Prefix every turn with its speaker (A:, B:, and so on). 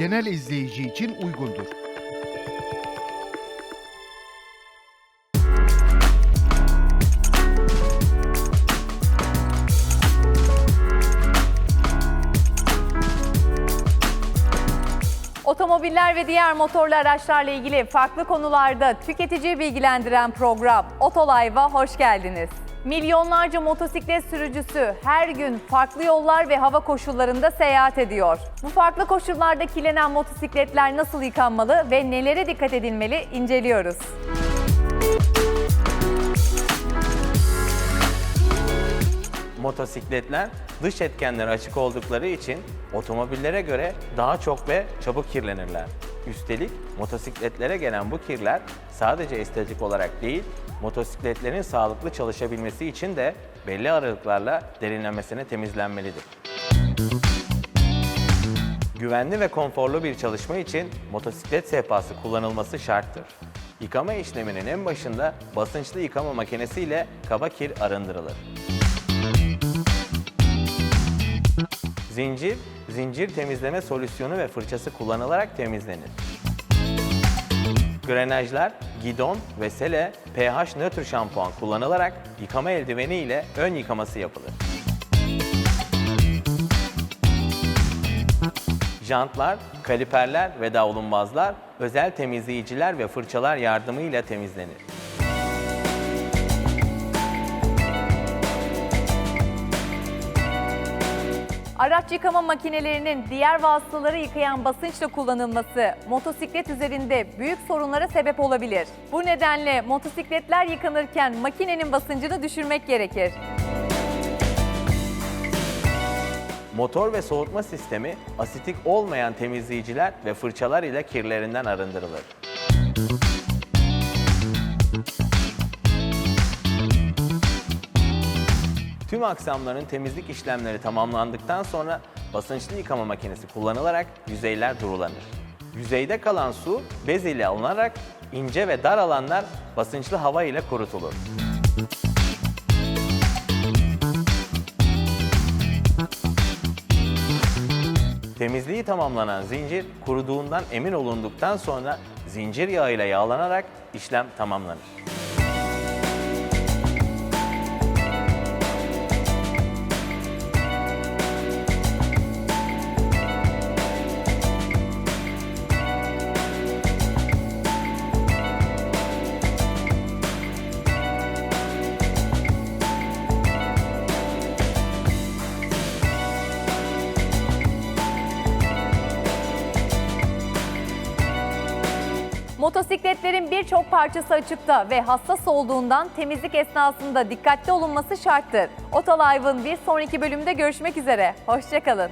A: genel izleyici için uygundur.
B: Otomobiller ve diğer motorlu araçlarla ilgili farklı konularda tüketiciyi bilgilendiren program Otolive'a hoş geldiniz. Milyonlarca motosiklet sürücüsü her gün farklı yollar ve hava koşullarında seyahat ediyor. Bu farklı koşullarda kirlenen motosikletler nasıl yıkanmalı ve nelere dikkat edilmeli inceliyoruz.
C: Motosikletler dış etkenlere açık oldukları için otomobillere göre daha çok ve çabuk kirlenirler. Üstelik motosikletlere gelen bu kirler sadece estetik olarak değil, motosikletlerin sağlıklı çalışabilmesi için de belli aralıklarla derinlemesine temizlenmelidir. Güvenli ve konforlu bir çalışma için motosiklet sehpası kullanılması şarttır. Yıkama işleminin en başında basınçlı yıkama makinesiyle kaba kir arındırılır. Zincir, zincir temizleme solüsyonu ve fırçası kullanılarak temizlenir. Grenajlar, gidon ve sele pH nötr şampuan kullanılarak yıkama eldiveni ile ön yıkaması yapılır. Jantlar, kaliperler ve davlumbazlar özel temizleyiciler ve fırçalar yardımıyla temizlenir.
B: Araç yıkama makinelerinin diğer vasıtaları yıkayan basınçla kullanılması motosiklet üzerinde büyük sorunlara sebep olabilir. Bu nedenle motosikletler yıkanırken makinenin basıncını düşürmek gerekir.
C: Motor ve soğutma sistemi asitik olmayan temizleyiciler ve fırçalar ile kirlerinden arındırılır. Tüm aksamların temizlik işlemleri tamamlandıktan sonra basınçlı yıkama makinesi kullanılarak yüzeyler durulanır. Yüzeyde kalan su bez ile alınarak ince ve dar alanlar basınçlı hava ile kurutulur. Temizliği tamamlanan zincir kuruduğundan emin olunduktan sonra zincir yağı ile yağlanarak işlem tamamlanır.
B: Motosikletlerin birçok parçası açıkta ve hassas olduğundan temizlik esnasında dikkatli olunması şarttır. Otolive'ın bir sonraki bölümde görüşmek üzere. Hoşçakalın.